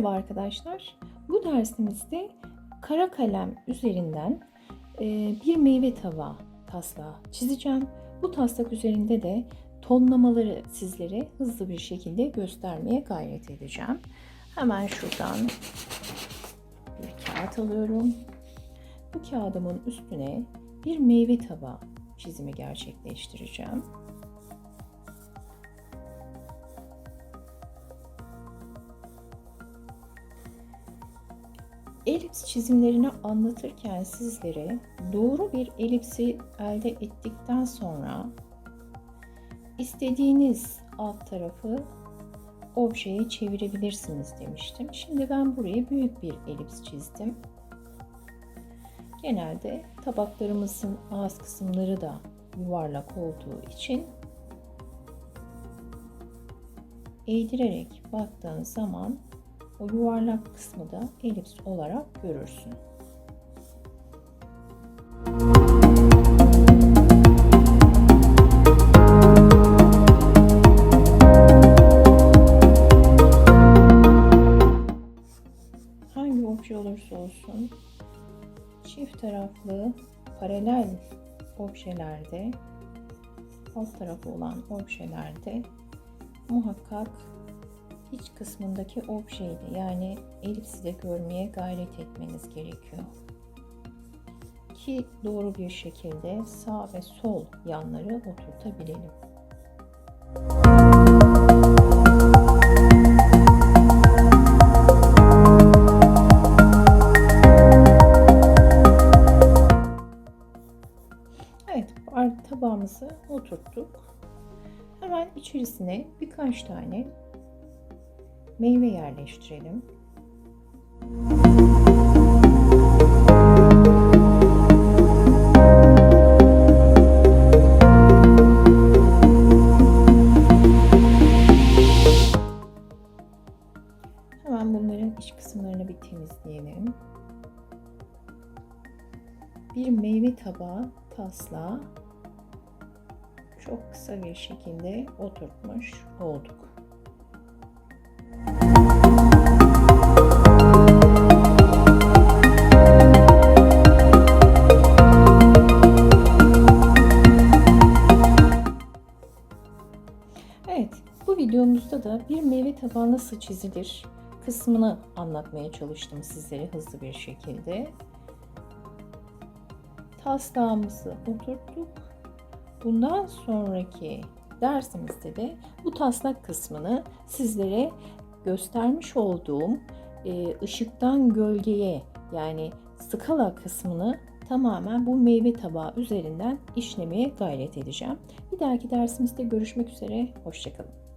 Merhaba arkadaşlar. Bu dersimizde kara kalem üzerinden e, bir meyve tabağı taslağı çizeceğim. Bu taslak üzerinde de tonlamaları sizlere hızlı bir şekilde göstermeye gayret edeceğim. Hemen şuradan bir kağıt alıyorum. Bu kağıdımın üstüne bir meyve tabağı çizimi gerçekleştireceğim. Elips çizimlerini anlatırken sizlere doğru bir elipsi elde ettikten sonra istediğiniz alt tarafı objeye çevirebilirsiniz demiştim. Şimdi ben buraya büyük bir elips çizdim. Genelde tabaklarımızın ağız kısımları da yuvarlak olduğu için eğdirerek baktığın zaman o yuvarlak kısmı da elips olarak görürsün. Hangi obje olursa olsun çift taraflı paralel objelerde alt tarafı olan objelerde muhakkak iç kısmındaki objeyi yani elipsi de görmeye gayret etmeniz gerekiyor. Ki doğru bir şekilde sağ ve sol yanları oturtabilelim. Evet, tabağımızı oturttuk. Hemen içerisine birkaç tane meyve yerleştirelim. Hemen bunların iç kısımlarını bir temizleyelim. Bir meyve tabağı taslağı çok kısa bir şekilde oturtmuş olduk. Videomuzda da bir meyve tabağı nasıl çizilir kısmını anlatmaya çalıştım sizlere hızlı bir şekilde. Taslağımızı oturttuk. Bundan sonraki dersimizde de bu taslak kısmını sizlere göstermiş olduğum e, ışıktan gölgeye yani skala kısmını tamamen bu meyve tabağı üzerinden işlemeye gayret edeceğim. Bir dahaki dersimizde görüşmek üzere. Hoşçakalın.